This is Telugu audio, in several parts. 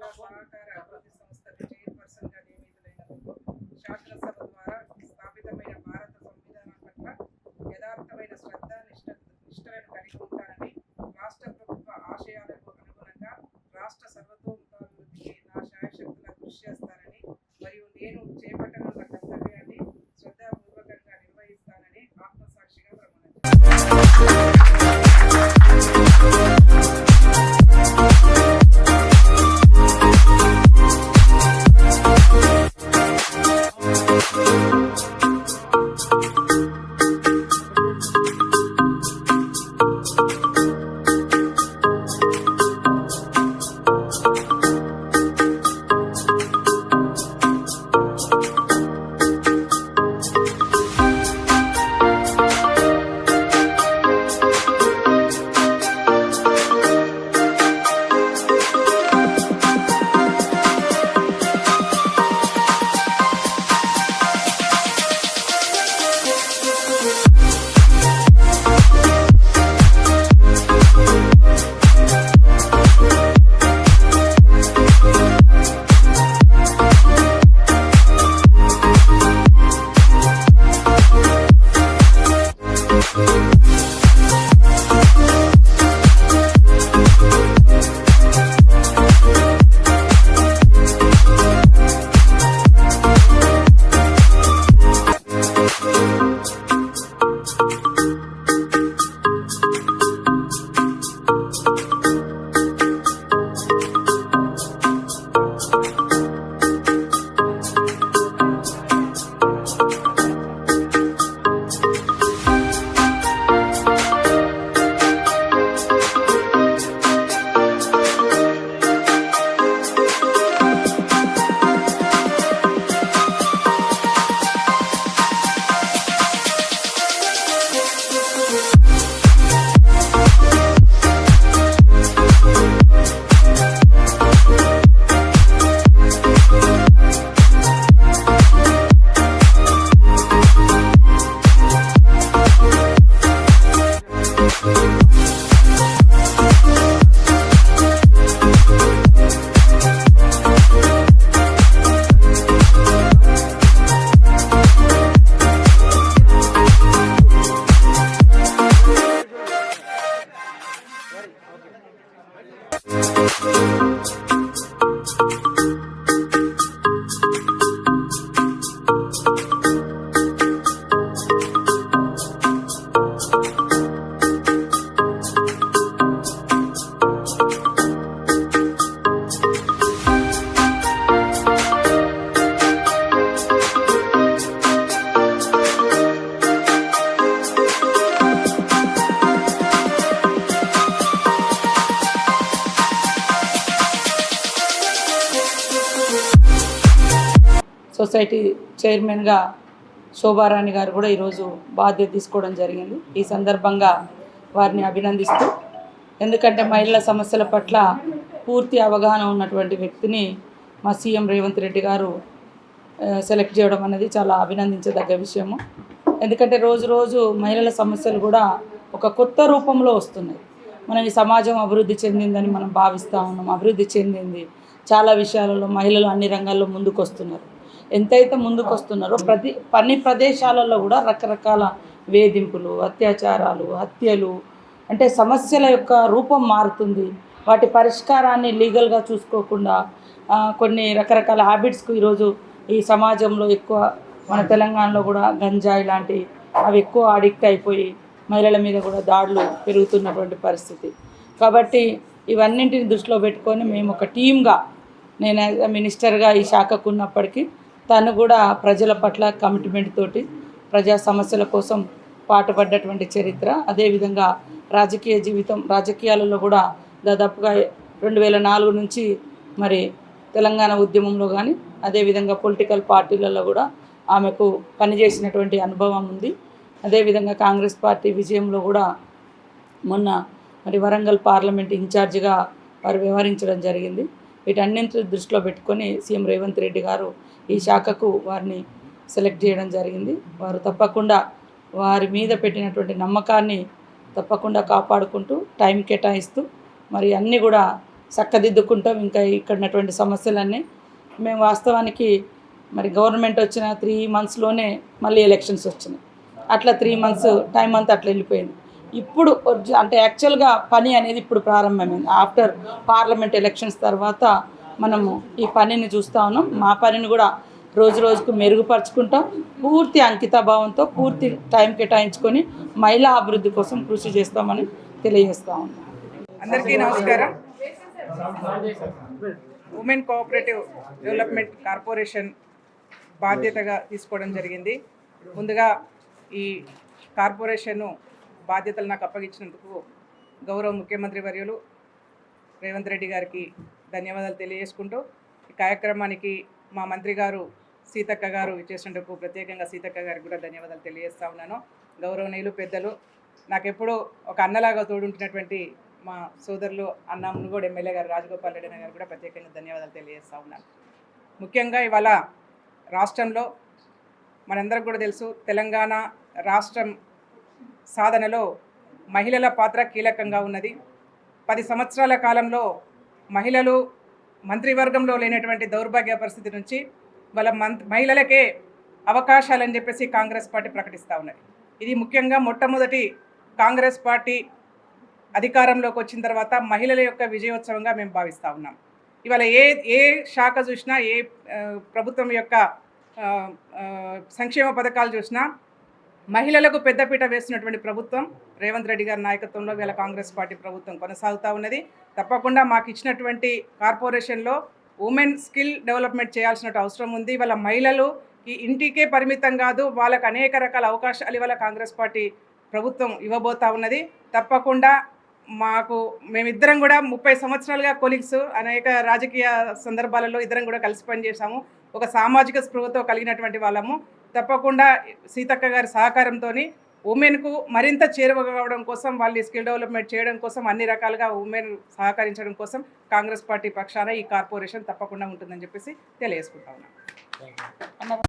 Gracias. సొసైటీ చైర్మన్గా శోభారాణి గారు కూడా ఈరోజు బాధ్యత తీసుకోవడం జరిగింది. ఈ సందర్భంగా వారిని అభినందిస్తూ ఎందుకంటే మహిళల సమస్యల పట్ల పూర్తి అవగాహన ఉన్నటువంటి వ్యక్తిని మా సీఎం రేవంత్ రెడ్డి గారు సెలెక్ట్ చేయడం అనేది చాలా అభినందించదగ్గ విషయము. ఎందుకంటే రోజు రోజు మహిళల సమస్యలు కూడా ఒక కొత్త రూపంలో వస్తున్నాయి. మనం ఈ సమాజం అభివృద్ధి చెందిందని మనం భావిస్తూ ఉన్నాం అభివృద్ధి చెందింది. చాలా విషయాలలో మహిళలు అన్ని రంగాల్లో ముందుకు వస్తున్నారు ఎంతైతే ముందుకు వస్తున్నారో ప్రతి పని ప్రదేశాలలో కూడా రకరకాల వేధింపులు అత్యాచారాలు హత్యలు అంటే సమస్యల యొక్క రూపం మారుతుంది. వాటి పరిష్కారాన్ని లీగల్గా చూసుకోకుండా కొన్ని రకరకాల హ్యాబిట్స్కు ఈరోజు ఈ సమాజంలో ఎక్కువ మన తెలంగాణలో కూడా గంజాయి లాంటి అవి ఎక్కువ అడిక్ట్ అయిపోయి మహిళల మీద కూడా దాడులు పెరుగుతున్నటువంటి పరిస్థితి. కాబట్టి ఇవన్నింటిని దృష్టిలో పెట్టుకొని మేము ఒక టీమ్గా నేను మినిస్టర్గా ఈ శాఖకు ఉన్నప్పటికీ తను కూడా ప్రజల పట్ల కమిట్మెంట్ తోటి ప్రజా సమస్యల కోసం పాటుపడ్డటువంటి చరిత్ర. అదేవిధంగా రాజకీయ జీవితం రాజకీయాలలో కూడా దాదాపుగా రెండు వేల నాలుగు నుంచి మరి తెలంగాణ ఉద్యమంలో కానీ అదేవిధంగా పొలిటికల్ పార్టీలలో కూడా ఆమెకు పనిచేసినటువంటి అనుభవం ఉంది. అదేవిధంగా కాంగ్రెస్ పార్టీ విజయంలో కూడా మొన్న మరి వరంగల్ పార్లమెంట్ ఇన్ఛార్జిగా వారు వ్యవహరించడం జరిగింది. వీటన్నింటి దృష్టిలో పెట్టుకొని సీఎం రేవంత్ రెడ్డి గారు ఈ శాఖకు వారిని సెలెక్ట్ చేయడం జరిగింది. వారు తప్పకుండా వారి మీద పెట్టినటువంటి నమ్మకాన్ని తప్పకుండా కాపాడుకుంటూ టైం కేటాయిస్తూ మరి అన్నీ కూడా చక్కదిద్దుకుంటాం. ఇంకా ఇక్కడ ఉన్నటువంటి సమస్యలన్నీ మేము వాస్తవానికి మరి గవర్నమెంట్ వచ్చిన త్రీ మంత్స్లోనే మళ్ళీ ఎలక్షన్స్ వచ్చినాయి. అట్లా త్రీ మంత్స్ టైం అంతా అట్లా వెళ్ళిపోయింది. ఇప్పుడు అంటే యాక్చువల్గా పని అనేది ఇప్పుడు ప్రారంభమైంది. ఆఫ్టర్ పార్లమెంట్ ఎలక్షన్స్ తర్వాత మనము ఈ పనిని చూస్తూ ఉన్నాం. మా పనిని కూడా రోజు రోజుకు మెరుగుపరుచుకుంటాం. పూర్తి అంకితభావంతో పూర్తి టైం కేటాయించుకొని మహిళా అభివృద్ధి కోసం కృషి చేస్తామని తెలియజేస్తా ఉన్నాం. అందరికీ నమస్కారం. ఉమెన్ కోఆపరేటివ్ డెవలప్మెంట్ కార్పొరేషన్ బాధ్యతగా తీసుకోవడం జరిగింది. ముందుగా ఈ కార్పొరేషన్ బాధ్యతలు నాకు అప్పగించినందుకు గౌరవ ముఖ్యమంత్రి వర్యులు రేవంత్ రెడ్డి గారికి ధన్యవాదాలు తెలియజేసుకుంటూ ఈ కార్యక్రమానికి మా మంత్రి గారు సీతక్క గారు ఇచ్చేసినందుకు ప్రత్యేకంగా సీతక్క గారికి కూడా ధన్యవాదాలు తెలియజేస్తా ఉన్నాను. గౌరవనీయులు పెద్దలు నాకెప్పుడూ ఒక అన్నలాగా తోడుంటున్నటువంటి మా సోదరులు అన్న మునుగోడు ఎమ్మెల్యే గారు రాజగోపాల్ రెడ్డి గారు కూడా ప్రత్యేకంగా ధన్యవాదాలు తెలియజేస్తా ఉన్నాను. ముఖ్యంగా ఇవాళ రాష్ట్రంలో మనందరికి కూడా తెలుసు తెలంగాణ రాష్ట్రం సాధనలో మహిళల పాత్ర కీలకంగా ఉన్నది. పది సంవత్సరాల కాలంలో మహిళలు మంత్రివర్గంలో లేనటువంటి దౌర్భాగ్య పరిస్థితి నుంచి వాళ్ళ మంత్ మహిళలకే అవకాశాలని చెప్పేసి కాంగ్రెస్ పార్టీ ప్రకటిస్తూ ఉన్నది. ఇది ముఖ్యంగా మొట్టమొదటి కాంగ్రెస్ పార్టీ అధికారంలోకి వచ్చిన తర్వాత మహిళల యొక్క విజయోత్సవంగా మేము భావిస్తూ ఉన్నాం. ఇవాళ ఏ ఏ శాఖ చూసినా ఏ ప్రభుత్వం యొక్క సంక్షేమ పథకాలు చూసినా మహిళలకు పెద్దపీట వేస్తున్నటువంటి ప్రభుత్వం రేవంత్ రెడ్డి గారి నాయకత్వంలో వీళ్ళ కాంగ్రెస్ పార్టీ ప్రభుత్వం కొనసాగుతూ ఉన్నది. తప్పకుండా మాకు ఇచ్చినటువంటి కార్పొరేషన్లో ఉమెన్ స్కిల్ డెవలప్మెంట్ చేయాల్సిన అవసరం ఉంది. వాళ్ళ మహిళలు ఈ ఇంటికే పరిమితం కాదు వాళ్ళకు అనేక రకాల అవకాశాలు ఇవాళ కాంగ్రెస్ పార్టీ ప్రభుత్వం ఇవ్వబోతా ఉన్నది. తప్పకుండా మాకు మేమిద్దరం కూడా ముప్పై సంవత్సరాలుగా కొలిగ్స్ అనేక రాజకీయ సందర్భాలలో ఇద్దరం కూడా కలిసి పనిచేసాము ఒక సామాజిక స్పృహతో కలిగినటువంటి వాళ్ళము. తప్పకుండా సీతక్క గారి సహకారంతో ఉమెన్కు మరింత చేరువ కావడం కోసం వాళ్ళ స్కిల్ డెవలప్మెంట్ చేయడం కోసం అన్ని రకాలుగా ఉమెన్ సహకరించడం కోసం కాంగ్రెస్ పార్టీ పక్షాన ఈ కార్పొరేషన్ తప్పకుండా ఉంటుందని చెప్పేసి తెలియజేసుకుంటా ఉన్నాం.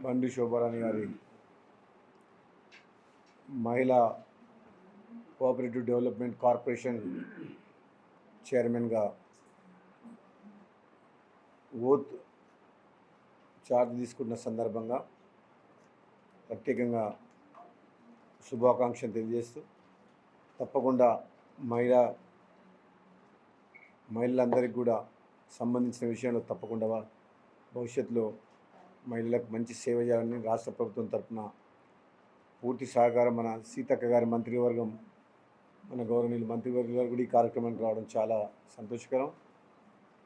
బండి శోభారాణి గారి మహిళా కోఆపరేటివ్ డెవలప్మెంట్ కార్పొరేషన్ చైర్మన్గా ఓత్ చార్జ్ తీసుకున్న సందర్భంగా ప్రత్యేకంగా శుభాకాంక్షలు తెలియజేస్తూ తప్పకుండా మహిళా మహిళలందరికీ కూడా సంబంధించిన విషయంలో తప్పకుండా భవిష్యత్తులో మహిళలకు మంచి సేవ చేయాలని రాష్ట్ర ప్రభుత్వం తరఫున పూర్తి సహకారం మన సీతక్క గారి మంత్రివర్గం మన గౌరవనీయులు మంత్రివర్గం గారు కూడా ఈ కార్యక్రమానికి రావడం చాలా సంతోషకరం.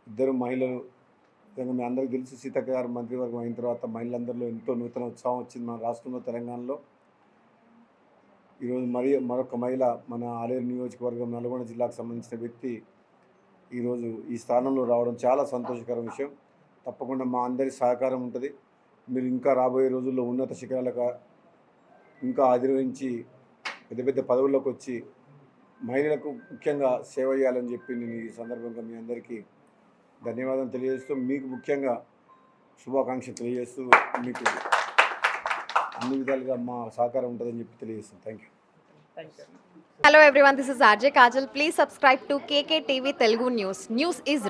ఇద్దరు మహిళలు నిజంగా మీ అందరికీ తెలుసు సీతక్క గారి మంత్రివర్గం అయిన తర్వాత మహిళలందరిలో ఎంతో నూతన ఉత్సాహం వచ్చింది మన రాష్ట్రంలో తెలంగాణలో. ఈరోజు మరి మరొక మహిళ మన ఆలేరు నియోజకవర్గం నల్గొండ జిల్లాకు సంబంధించిన వ్యక్తి ఈరోజు ఈ స్థానంలో రావడం చాలా సంతోషకర విషయం. తప్పకుండా మా అందరి సహకారం ఉంటుంది. మీరు ఇంకా రాబోయే రోజుల్లో ఉన్నత శిఖరాలకు ఇంకా ఆదిరోహించి పెద్ద పెద్ద పదవుల్లోకి వచ్చి మహిళలకు ముఖ్యంగా సేవ చేయాలని చెప్పి నేను ఈ సందర్భంగా మీ అందరికీ ధన్యవాదాలు తెలియజేస్తూ మీకు ముఖ్యంగా శుభాకాంక్షలు తెలియజేస్తూ మీకు అన్ని విధాలుగా మా సహకారం ఉంటుందని చెప్పి తెలియజేస్తాను thank you thank you Hello everyone, this is RJ Kajal. Please subscribe to KK news news News. News.